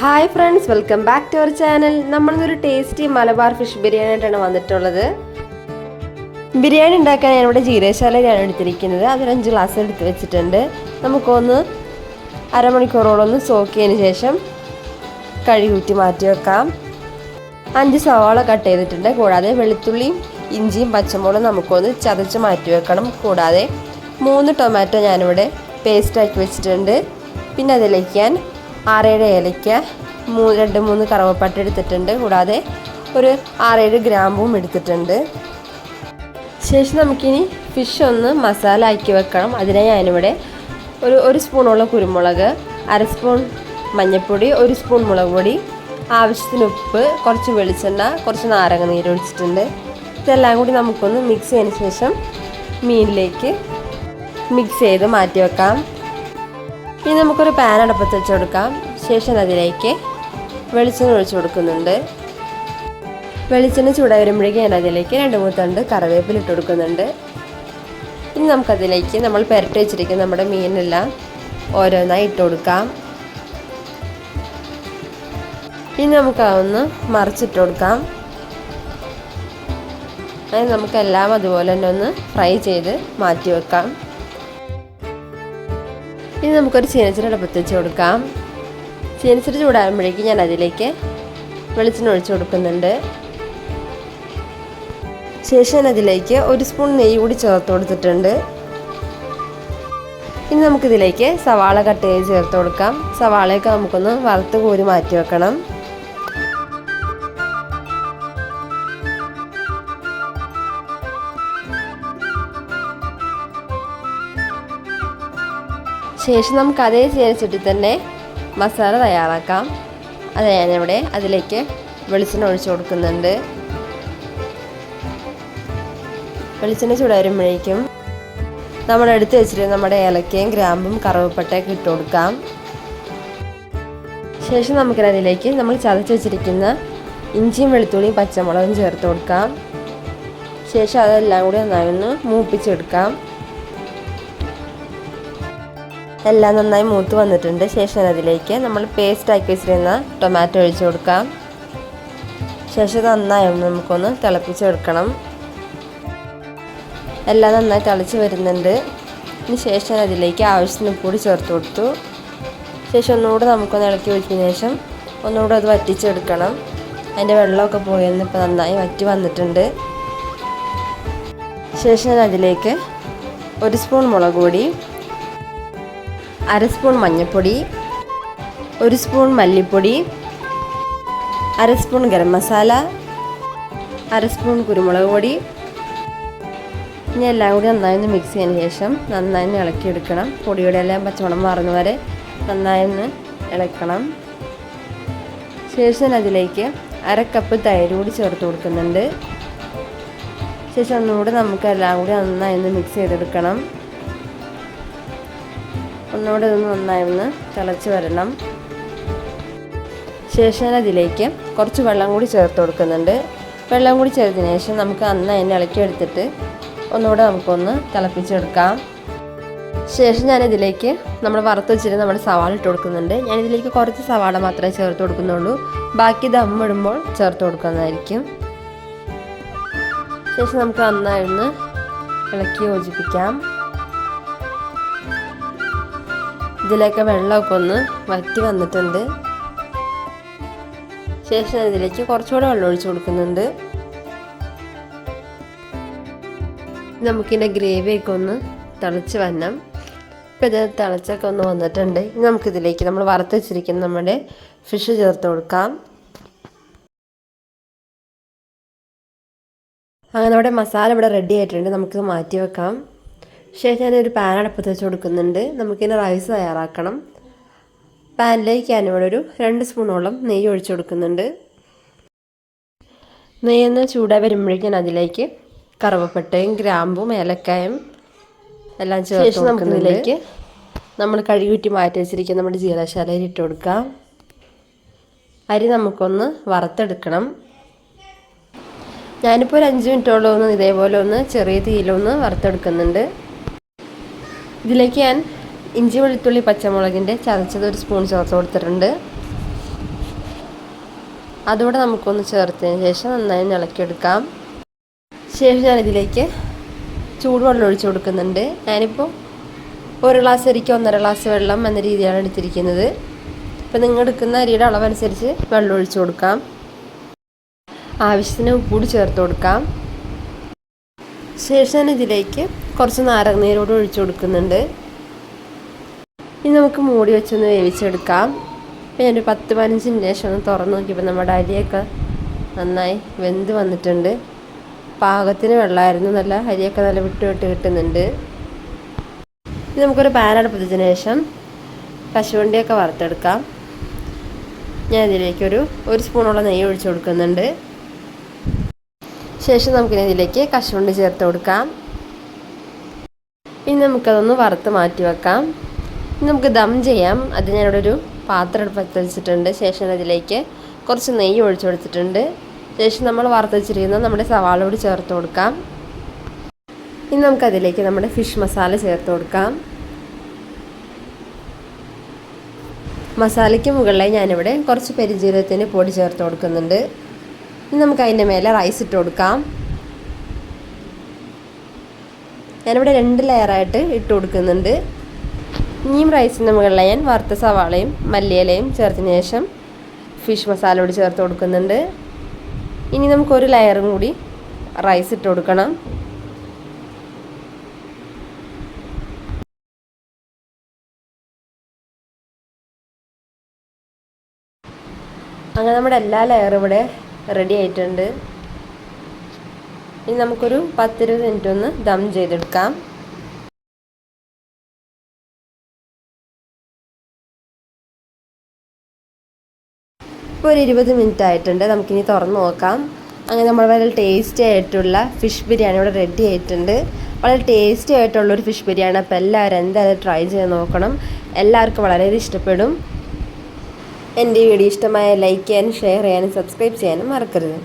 Hi friends welcome back to our channel നമ്മളിന്നൊരു tasty Malabar fish biryani ആയിട്ടാണ് വന്നിട്ടുള്ളത്. ബിരിയാണി ഉണ്ടാക്കാൻ ഞാൻ ഞാനിവിടെ ജീരശാലയാണ് എടുത്തിരിക്കുന്നത്. അതൊരു ഗ്ലാസ് എടുത്ത് വെച്ചിട്ടുണ്ട്. നമുക്കൊന്ന് അരമണിക്കൂറോളം ഒന്ന് സോക്ക് ചെയ്തതിന് ശേഷം കഴുകൂറ്റി മാറ്റി വെക്കാം. അഞ്ച് സവാള കട്ട് ചെയ്തിട്ടുണ്ട്. കൂടാതെ വെളുത്തുള്ളിയും ഇഞ്ചിയും പച്ചമുളകും നമുക്കൊന്ന് ചതച്ച് മാറ്റി വെക്കണം. കൂടാതെ മൂന്ന് ടൊമാറ്റോ ഞാനിവിടെ പേസ്റ്റാക്കി വെച്ചിട്ടുണ്ട്. പിന്നെ അതിലേക്ക് ഞാൻ ആറേഴ് ഏലയ്ക്ക മൂ രണ്ട് മൂന്ന് കറവപ്പട്ട എടുത്തിട്ടുണ്ട്. കൂടാതെ ഒരു ആറേഴ് ഗ്രാമ്പും എടുത്തിട്ടുണ്ട്. ശേഷം നമുക്കിനി ഫിഷ് ഒന്ന് മസാല ആക്കി വെക്കണം. അതിനായി ഞാനിവിടെ ഒരു ഒരു സ്പൂണോളം കുരുമുളക് അര സ്പൂൺ മഞ്ഞൾപ്പൊടി ഒരു സ്പൂൺ മുളക് പൊടി ആവശ്യത്തിന് ഉപ്പ് കുറച്ച് വെളിച്ചെണ്ണ കുറച്ച് നാരങ്ങ നീര് ഒഴിച്ചിട്ടുണ്ട്. ഇതെല്ലാം കൂടി നമുക്കൊന്ന് മിക്സ് ചെയ്തതിന് ശേഷം മീനിലേക്ക് മിക്സ് ചെയ്ത് മാറ്റി വെക്കാം. ഇനി നമുക്കൊരു പാൻ അടുപ്പത്ത് വെച്ച് കൊടുക്കാം. ശേഷം അതിലേക്ക് വെളിച്ചെണ്ണ ഒഴിച്ചു കൊടുക്കുന്നുണ്ട്. വെളിച്ചെണ്ണ ചൂടായി വരുമ്പോഴേക്കും ഞാൻ അതിലേക്ക് രണ്ട് മൂന്ന് തണ്ട് കറിവേപ്പില ഇട്ട് കൊടുക്കുന്നുണ്ട്. ഇനി നമുക്കതിലേക്ക് നമ്മൾ പുരട്ടി വെച്ചിരിക്കുന്ന നമ്മുടെ മീനെല്ലാം ഓരോന്നായി ഇട്ട് കൊടുക്കാം. ഇനി നമുക്ക് അതൊന്ന് മറിച്ചിട്ട് കൊടുക്കാം. അതിന് നമുക്കെല്ലാം അതുപോലെ തന്നെ ഒന്ന് ഫ്രൈ ചെയ്ത് മാറ്റി വെക്കാം. ഇനി നമുക്കൊരു ചീനച്ചട്ടി അടുപ്പത്ത് വെച്ച് കൊടുക്കാം. ചീനച്ചട്ടി ചൂടാകുമ്പോഴേക്കും ഞാൻ അതിലേക്ക് വെളിച്ചെണ്ണ ഒഴിച്ചു കൊടുക്കുന്നുണ്ട്. ശേഷം അതിലേക്ക് ഒരു സ്പൂൺ നെയ്യ് കൂടി ചേർത്ത് കൊടുത്തിട്ടുണ്ട്. ഇനി നമുക്കിതിലേക്ക് സവാള കട്ട് ചെയ്ത് ചേർത്ത് കൊടുക്കാം. സവാളയൊക്കെ നമുക്കൊന്ന് വറുത്ത് കോരി മാറ്റി വെക്കണം. ശേഷം നമുക്ക് അതേ ചേർച്ചിട്ട് തന്നെ മസാല തയ്യാറാക്കാം. അത് ഞാനിവിടെ അതിലേക്ക് വെളിച്ചെണ്ണ ഒഴിച്ചു കൊടുക്കുന്നുണ്ട്. വെളിച്ചെണ്ണ ചൂടാരുമ്പോഴേക്കും നമ്മൾ എടുത്ത് വെച്ചിട്ട് നമ്മുടെ ഏലക്കയും ഗ്രാമ്പും കറുവപ്പട്ടയൊക്കെ ഇട്ട് കൊടുക്കാം. ശേഷം നമുക്കതിലേക്ക് നമ്മൾ ചതച്ച് വെച്ചിരിക്കുന്ന ഇഞ്ചിയും വെളുത്തുള്ളിയും പച്ചമുളകും ചേർത്ത് കൊടുക്കാം. ശേഷം അതെല്ലാം കൂടി നന്നായി ഒന്ന് മൂപ്പിച്ചെടുക്കാം. എല്ലാം നന്നായി മൂത്ത് വന്നിട്ടുണ്ട്. ശേഷം അതിലേക്ക് നമ്മൾ പേസ്റ്റ് ആക്കി വെച്ചിരുന്ന ടൊമാറ്റോ ഒഴിച്ചു കൊടുക്കാം. ശേഷം നന്നായി നമുക്കൊന്ന് തിളപ്പിച്ചെടുക്കണം എല്ലാം നന്നായി തിളച്ച് വരുന്നുണ്ട്. ഇനി ശേഷം അതിലേക്ക് ആവശ്യത്തിന് കൂടി ചേർത്ത് കൊടുത്തു. ശേഷം ഒന്നുകൂടെ നമുക്കൊന്ന് ഇളക്കി വെച്ചതിന് ശേഷം ഒന്നുകൂടെ അത് വറ്റിച്ചെടുക്കണം. അതിന്റെ വെള്ളമൊക്കെ പോയെന്ന് ഇപ്പോൾ നന്നായി വറ്റി വന്നിട്ടുണ്ട്. ശേഷം അതിലേക്ക് ഒരു സ്പൂൺ മുളക് പൊടി അര സ്പൂൺ മഞ്ഞൾപ്പൊടി ഒരു സ്പൂൺ മല്ലിപ്പൊടി അര സ്പൂൺ ഗരം മസാല അര സ്പൂൺ കുരുമുളക് പൊടി. ഇനി എല്ലാം കൂടി നന്നായി മിക്സ് ചെയ്തതിന് ശേഷം നന്നായി ഇളക്കിയെടുക്കണം. പൊടിയുടെ എല്ലാം പച്ചമണം മാറുന്ന വരെ നന്നായി ഒന്ന് ഇളക്കണം. ശേഷം അതിലേക്ക് അര കപ്പ് തൈര് കൂടി ചേർത്ത് കൊടുക്കുന്നുണ്ട്. ശേഷം ഒന്നുകൂടി നമുക്ക് എല്ലാം കൂടി നന്നായി ഒന്ന് മിക്സ് ചെയ്തെടുക്കണം. ഒന്നുകൂടെ ഇതൊന്ന് നന്നായി ഒന്ന് തിളച്ച് വരണം. ശേഷം അതിലേക്ക് കുറച്ച് വെള്ളം കൂടി ചേർത്ത് കൊടുക്കുന്നുണ്ട്. വെള്ളം കൂടി ചേർത്തതിന് ശേഷം നമുക്ക് അന്ന് അതിനെ ഇളക്കിയെടുത്തിട്ട് ഒന്നുകൂടെ നമുക്കൊന്ന് തിളപ്പിച്ചെടുക്കാം. ശേഷം ഞാനിതിലേക്ക് നമ്മൾ വറുത്ത് വെച്ചിട്ട് നമ്മുടെ സവാള ഇട്ട് കൊടുക്കുന്നുണ്ട്. ഞാനിതിലേക്ക് കുറച്ച് സവാള മാത്രമേ ചേർത്ത് കൊടുക്കുന്നുള്ളൂ. ബാക്കി ദം ഇടുമ്പോൾ ചേർത്ത് കൊടുക്കുന്നതായിരിക്കും. ശേഷം നമുക്ക് നന്നായി ഒന്ന് ഇളക്കി യോജിപ്പിക്കാം. ഇതിലേക്ക് വെള്ളമൊക്കെ ഒന്ന് വറ്റി വന്നിട്ടുണ്ട്. ശേഷം ഇതിലേക്ക് കുറച്ചുകൂടെ വെള്ളം ഒഴിച്ചു കൊടുക്കുന്നുണ്ട്. നമുക്കിതിന്റെ ഗ്രേവിയൊക്കെ ഒന്ന് തിളച്ച് വരണം. ഇപ്പം ഇത് തിളച്ചൊക്കെ ഒന്ന് വന്നിട്ടുണ്ട്. ഇനി നമുക്കിതിലേക്ക് നമ്മൾ വറുത്ത് വെച്ചിരിക്കുന്ന നമ്മുടെ ഫിഷ് ചേർത്ത് കൊടുക്കാം. അങ്ങനെ നമ്മുടെ മസാല ഇവിടെ റെഡി ആയിട്ടുണ്ട്. നമുക്ക് മാറ്റി വെക്കാം. ശേഷം ഞാനൊരു പാൻ അടുപ്പത്ത് വെച്ച് കൊടുക്കുന്നുണ്ട്. നമുക്കിതിന് റൈസ് തയ്യാറാക്കണം. പാനിലേക്ക് ഞാനിവിടെ ഒരു രണ്ട് സ്പൂണോളം നെയ്യ് ഒഴിച്ചു കൊടുക്കുന്നുണ്ട്. നെയ്യൊന്ന് ചൂടായി വരുമ്പോഴേക്കും അതിലേക്ക് കറുവപ്പട്ടയും ഗ്രാമ്പും ഏലക്കായും എല്ലാം ചേർത്ത് നമുക്കിതിലേക്ക് നമ്മൾ കഴുകിറ്റി മാറ്റി വെച്ചിരിക്കുന്ന നമ്മുടെ ജീരശാലയിൽ ഇട്ട് കൊടുക്കാം അരി നമുക്കൊന്ന് വറുത്തെടുക്കണം. ഞാനിപ്പോൾ ഒരു അഞ്ച് മിനിറ്റോളം ഒന്ന് ഇതേപോലെ ഒന്ന് ചെറിയ തീയിലൊന്ന് വറുത്തെടുക്കുന്നുണ്ട്. ഇതിലേക്ക് ഞാൻ ഇഞ്ചി വെളുത്തുള്ളി പച്ചമുളകിന്റെ ചതച്ചത് ഒരു സ്പൂൺ ചേർത്ത് കൊടുത്തിട്ടുണ്ട്. അതുകൂടെ നമുക്കൊന്ന് ചേർത്തതിന് ശേഷം നന്നായി ഇളക്കിയെടുക്കാം. ശേഷം ഞാനിതിലേക്ക് ചൂടുവെള്ളം ഒഴിച്ചു കൊടുക്കുന്നുണ്ട്. ഞാനിപ്പോൾ ഒരു ഗ്ലാസ് അരിക്ക് ഒന്നര ഗ്ലാസ് വെള്ളം എന്ന രീതിയാണ് എടുത്തിരിക്കുന്നത്. ഇപ്പം നിങ്ങൾ എടുക്കുന്ന അരിയുടെ അളവനുസരിച്ച് വെള്ളം ഒഴിച്ചു കൊടുക്കാം. ആവശ്യത്തിന് ഉപ്പൂടി ചേർത്ത് കൊടുക്കാം. ശേഷം ഇതിലേക്ക് കുറച്ച് നാരങ്ങനീരോട് ഒഴിച്ചു കൊടുക്കുന്നുണ്ട്. ഇനി നമുക്ക് മൂടി വെച്ചൊന്ന് വേവിച്ചെടുക്കാം. ഇപ്പം ഞാനൊരു പത്ത് പതിനഞ്ചിന് ശേഷം ഒന്ന് തുറന്ന് നോക്കിയപ്പോൾ നമ്മുടെ അരിയൊക്കെ നന്നായി വെന്ത് വന്നിട്ടുണ്ട്. പാകത്തിന് വെള്ളമായിരുന്നു. നല്ല അരിയൊക്കെ നല്ല വിട്ട് വിട്ട് കിട്ടുന്നുണ്ട്. ഇനി നമുക്കൊരു പാൻ അടുപ്പത്തതിന് ശേഷം കശുവണ്ടിയൊക്കെ വറുത്തെടുക്കാം. ഞാൻ ഇതിലേക്കൊരു ഒരു സ്പൂണോളം നെയ്യ് ഒഴിച്ചു കൊടുക്കുന്നുണ്ട്. ശേഷം നമുക്കിനി ഇതിലേക്ക് കശുവണ്ടി ചേർത്ത് കൊടുക്കാം. ഇനി നമുക്കതൊന്ന് വറുത്ത് മാറ്റി വെക്കാം. ഇനി നമുക്ക് ദം ചെയ്യാം. അത് ഞാനിവിടെ ഒരു പാത്രം എടുപ്പത്ത് വെച്ചിട്ടുണ്ട്. ശേഷം അതിലേക്ക് കുറച്ച് നെയ്യ് ഒഴിച്ചു കൊടുത്തിട്ടുണ്ട്. ശേഷം നമ്മൾ വറുത്ത് വെച്ചിരിക്കുന്ന നമ്മുടെ സവാള കൂടി ചേർത്ത് കൊടുക്കാം. ഇനി നമുക്കതിലേക്ക് നമ്മുടെ ഫിഷ് മസാല ചേർത്ത് കൊടുക്കാം. മസാലയ്ക്ക് മുകളിലായി ഞാനിവിടെ കുറച്ച് പെരിജീരകത്തിന്റെ പൊടി ചേർത്ത് കൊടുക്കുന്നുണ്ട്. ഇനി നമുക്ക് അതിന്റെ മേലെ റൈസ് ഇട്ട് കൊടുക്കാം. ഞാനിവിടെ രണ്ട് ലെയറായിട്ട് ഇട്ട് കൊടുക്കുന്നുണ്ട്. ഇനിയും റൈസിന്റെ മുകളിൽ ഞാൻ വറുത്ത സവാളയും മല്ലിയിലയും ചേർത്തതിന് ശേഷം ഫിഷ് മസാല കൂടി ചേർത്ത് കൊടുക്കുന്നുണ്ട്. ഇനി നമുക്കൊരു ലെയറും കൂടി റൈസ് ഇട്ട് കൊടുക്കണം. അങ്ങനെ നമ്മുടെ എല്ലാ ലെയറും ഇവിടെ റെഡി ആയിട്ടുണ്ട്. ഇനി നമുക്കൊരു പത്തിരുപത് മിനിറ്റ് ഒന്ന് ദം ചെയ്തെടുക്കാം. ഇപ്പോൾ ഒരു ഇരുപത് മിനിറ്റ് ആയിട്ടുണ്ട്. നമുക്കിനി തുറന്ന് നോക്കാം. അങ്ങനെ നമ്മൾ വളരെ ടേസ്റ്റി ആയിട്ടുള്ള ഫിഷ് ബിരിയാണി ഇവിടെ റെഡി ആയിട്ടുണ്ട്. വളരെ ടേസ്റ്റി ആയിട്ടുള്ളൊരു ഫിഷ് ബിരിയാണി. അപ്പോൾ എല്ലാവരും എന്തായാലും ട്രൈ ചെയ്ത് നോക്കണം. എല്ലാവർക്കും വളരെ ഇഷ്ടപ്പെടും. എന്റെ വീഡിയോ ഇഷ്ടമായ ലൈക്ക് ചെയ്യാനും ഷെയർ ചെയ്യാനും സബ്സ്ക്രൈബ് ചെയ്യാനും മറക്കരുത്.